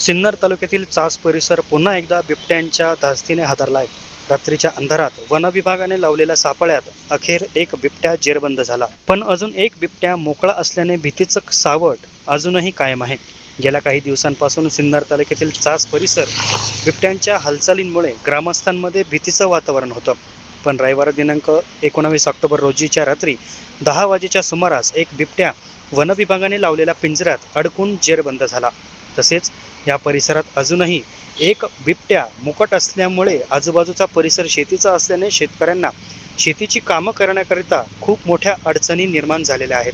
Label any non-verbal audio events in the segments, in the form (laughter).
सिन्नर तालुक्यातील चास परिसर पुन्हा एकदा बिबट्यांच्या धास्तीने हादरला आहे रात्रीच्या अंधारात वनविभागाने लावलेल्या सापळ्यात अखेर एक बिबट्या जेरबंद झाला. पण अजून एक बिबट्या मोकळा असल्याने भीतीचं सावट अजूनही कायम आहे. गेल्या काही दिवसांपासून सिन्नर तालुक्यातील चास परिसर बिबट्यांच्या हालचालींमुळे ग्रामस्थांमध्ये भीतीचं वातावरण होतं. पण रविवार दिनांक एकोणावीस ऑक्टोबर रोजीच्या रात्री दहा वाजेच्या सुमारास एक बिबट्या वनविभागाने लावलेल्या पिंजऱ्यात अडकून जेरबंद झाला. तसेच या परिसरात अजूनही एक बिबट्या मुकट असल्यामुळे आजूबाजूचा परिसर शेतीचा असल्याने शेतकऱ्यांना शेतीची कामं करण्याकरिता खूप मोठ्या अडचणी निर्माण झालेल्या आहेत.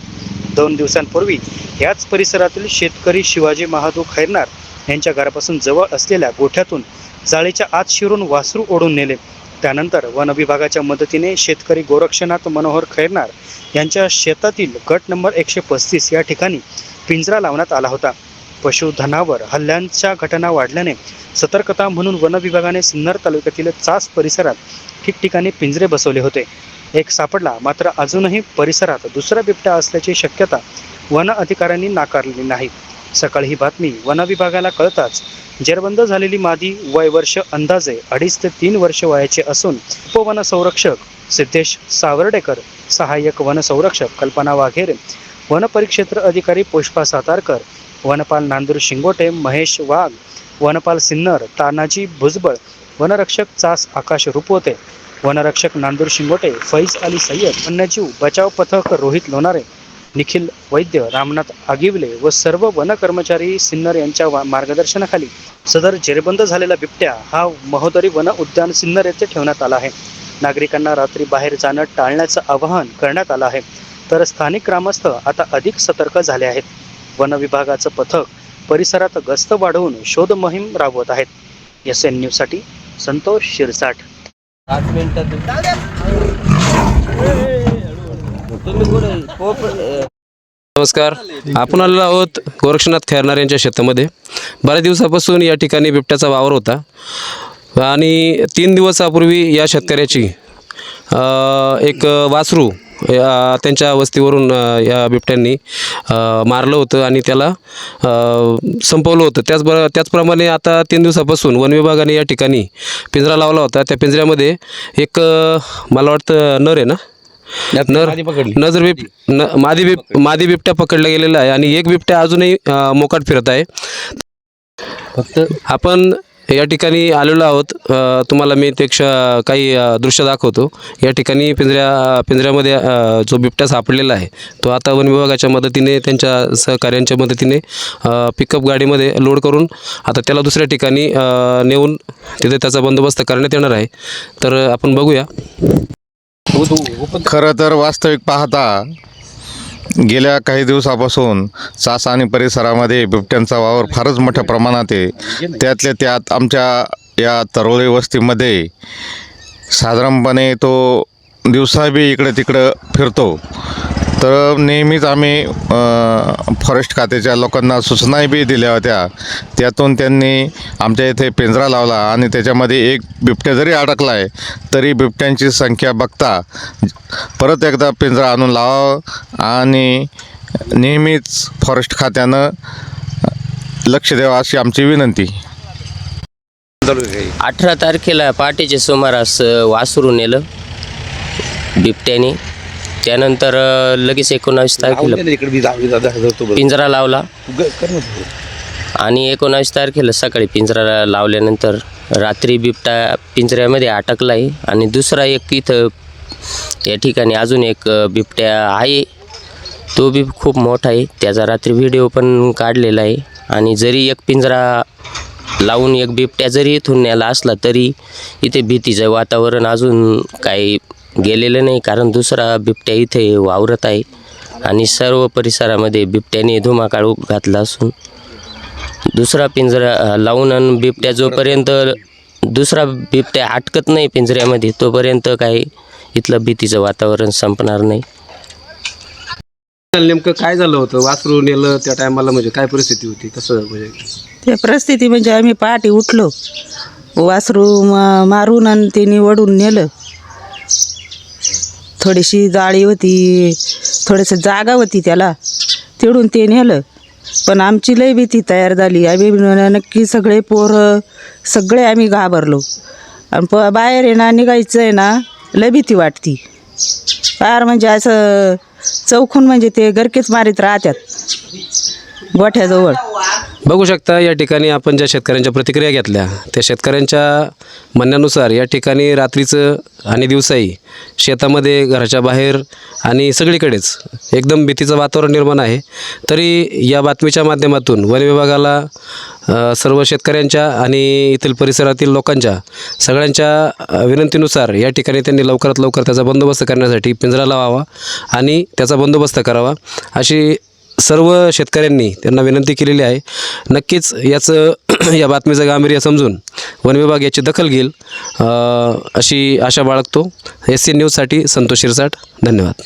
दोन दिवसांपूर्वी याच परिसरातील शेतकरी शिवाजी महादू खैरनार यांच्या घरापासून जवळ असलेल्या गोठ्यातून जाळीच्या आत शिरून वासरू ओढून नेले. त्यानंतर वन विभागाच्या मदतीने शेतकरी गोरक्षनाथ मनोहर खैरनार यांच्या शेतातील गट नंबर एकशे पस्तीस या ठिकाणी पिंजरा लावण्यात आला होता. पशुधनावर हल्ल्यांच्या घटना वाढल्याने सतर्कता म्हणून वन विभागाने सिन्नर तालुक्यातील चास परिसरात ठिकठिकाणी पिंजरे बसवले होते. एक सापडला मात्र अजूनही परिसरात दुसरा बिबट्या असल्याची शक्यता वन अधिकाऱ्यांनी नाकारलेली नाही. सकाळी ही बातमी वन विभागाला कळताच जेरबंद झालेली मादी वय वर्ष अंदाजे अडीच ते तीन वर्ष वयाचे असून उपवन संरक्षक सिद्धेश सावर्डेकर सहाय्यक वनसंरक्षक कल्पना वाघेरे वन परिक्षेत्र अधिकारी पुष्पा सातारकर वनपाल नांदूर शिंगोटे महेश वाघ वनपाल सिन्नर तानाजी भुजबळ वनरक्षक चास आकाश रुपवते वनरक्षक नांदूर शिंगोटे फैज अली सय्यद वन्यजीव बचाव पथक रोहित लोणारे निखिल वैद्य रामनाथ आगिवले व सर्व वन कर्मचारी सिन्नर यांच्या वा- मार्गदर्शनाखाली सदर जेरबंद झालेला बिबट्या हा महोदरी वन उद्यान सिन्नर येथे ठेवण्यात आला आहे. नागरिकांना रात्री बाहेर जाणं टाळण्याचं आवाहन करण्यात आलं आहे. तर स्थानिक ग्रामस्थ आता अधिक सतर्क झाले आहेत. वन विभागाचं पथक परिसरात गस्त वाढवून शोध मोहीम राबवत आहेत. एस एन न्यूजसाठी संतोष शिरसाट. पाच मिनिटात नमस्कार. आपण आलेलो आहोत गोरक्षनाथ खैरनार यांच्या शेतामध्ये. बऱ्याच दिवसापासून या ठिकाणी बिबट्याचा वावर होता. आणि तीन दिवसापूर्वी या शेतकऱ्याची एक वासरू या त्यांच्या वस्तीवरून या बिबट्यांनी मारलं होतं आणि त्याला संपवलं होतं. त्याचबरोबर त्याचप्रमाणे आता तीन दिवसापासून वन विभागाने या ठिकाणी पिंजरा लावला होता. त्या पिंजऱ्यामध्ये एक मला वाटतं नर आहे ना? नर नजर बिब न मादी बिब मादी बिबट्या पकडला गेलेला आहे आणि एक बिबट्या अजूनही मोकाट फिरत आहे. फक्त आपण या ठिकाणी आलेलो आहोत. तुम्हाला मी ते काही दृश्य दाखवतो. या ठिकाणी पिंजऱ्या पिंजऱ्यामध्ये जो बिबट्या सापडलेला आहे तो आता वन विभागाच्या मदतीने त्यांच्या सहकार्यांच्या मदतीने पिकअप गाडीमध्ये लोड करून आता त्याला दुसऱ्या ठिकाणी नेऊन तिथे त्याचा बंदोबस्त करण्यात येणार आहे. तर आपण बघूया. खरं तर वास्तविक पाहता गेल्या काही दिवसापासून चास आणि परिसरामध्ये बिबट्यांचा वावर फारच मोठ्या प्रमाणात आहे. त्यातल्या त्यात आमच्या या तरोळी वस्तीमध्ये साधारणपणे तो दिवसा बी तिकडं फिरतो. तर नेहमीच आम्ही फॉरेस्ट खात्याच्या लोकांना सूचनाही बी दिल्या होत्या. त्यातून त्यांनी आमच्या इथे पिंजरा लावला आणि त्याच्यामध्ये एक बिबट्या जरी अडकला आहे तरी बिबट्यांची संख्या बघता परत एकदा पिंजरा आणून लावावं आणि नेहमीच फॉरेस्ट खात्यानं लक्ष द्यावं अशी आमची विनंती. अठरा तारखेला पहाटेच्या सुमारास वासरू नेलं बिबट्याने. त्यानंतर लगेच एकोणावीस तारखेला पिंजरा लावला. आणि एकोणावीस तारखेला सकाळी पिंजरा लावल्यानंतर रात्री बिबटा पिंजऱ्यामध्ये अटकला आहे आणि दुसरा एक इथं या ठिकाणी अजून एक अ, बिबट्या आहे. तो बी खूप मोठा आहे. त्याचा रात्री व्हिडिओ पण काढलेला आहे. आणि जरी एक पिंजरा लावून एक बिबट्या जरी इथून न्यायला असला तरी इथे भीतीचं वातावरण अजून काही गेलेलं नाही कारण दुसरा बिबट्या इथे वावरत आहे. आणि सर्व परिसरामध्ये बिबट्याने धुमाकाळ घातला असून दुसरा पिंजरा लावून आणि बिबट्या जोपर्यंत दुसरा बिबट्या अटकत नाही पिंजऱ्यामध्ये तोपर्यंत काही इथलं भीतीचं वातावरण संपणार नाही. नेमकं काय झालं होतं? वासरू नेलं त्या टायमाला म्हणजे काय परिस्थिती होती? कसं म्हणजे? ते परिस्थिती म्हणजे आम्ही पहाटे उठलो. वासरू मा- मारून आणि त्यांनी वडून नेलं. थोडीशी जाळी होती थोडंसं जागा होती त्याला. तिडून ते नेलं. पण आमची लय भीती तयार झाली. आम्ही नक्की सगळे पोरं सगळे आम्ही घाबरलो. आणि प बाहेर आहे ना निघायचं आहे ना लय भीती वाटती. फार म्हणजे असं चौकून म्हणजे ते गरकेच मारीत राहतात गोठ्याजवळ. बघू शकता या ठिकाणी आपण ज्या शेतकऱ्यांच्या प्रतिक्रिया घेतल्या त्या शेतकऱ्यांच्या म्हणण्यानुसार या ठिकाणी रात्रीचं आणि दिवसाही शेतामध्ये घराच्या बाहेर आणि सगळीकडेच एकदम भीतीचं वातावरण निर्माण आहे. तरी या बातमीच्या माध्यमातून वन विभागाला सर्व शेतकऱ्यांच्या आणि येथील परिसरातील लोकांच्या सगळ्यांच्या विनंतीनुसार या ठिकाणी त्यांनी लवकरात लवकर त्याचा बंदोबस्त करण्यासाठी पिंजरा लावावा आणि त्याचा बंदोबस्त करावा अशी सर्व शेतकऱ्यांनी त्यांना विनंती केलेली आहे. नक्कीच याचं (clears throat) या बातमीचं गांभीर्य समजून वन विभाग याची दखल घेईल अशी आशा बाळगतो. एस सी न्यूजसाठी संतोष शिरसाट. धन्यवाद.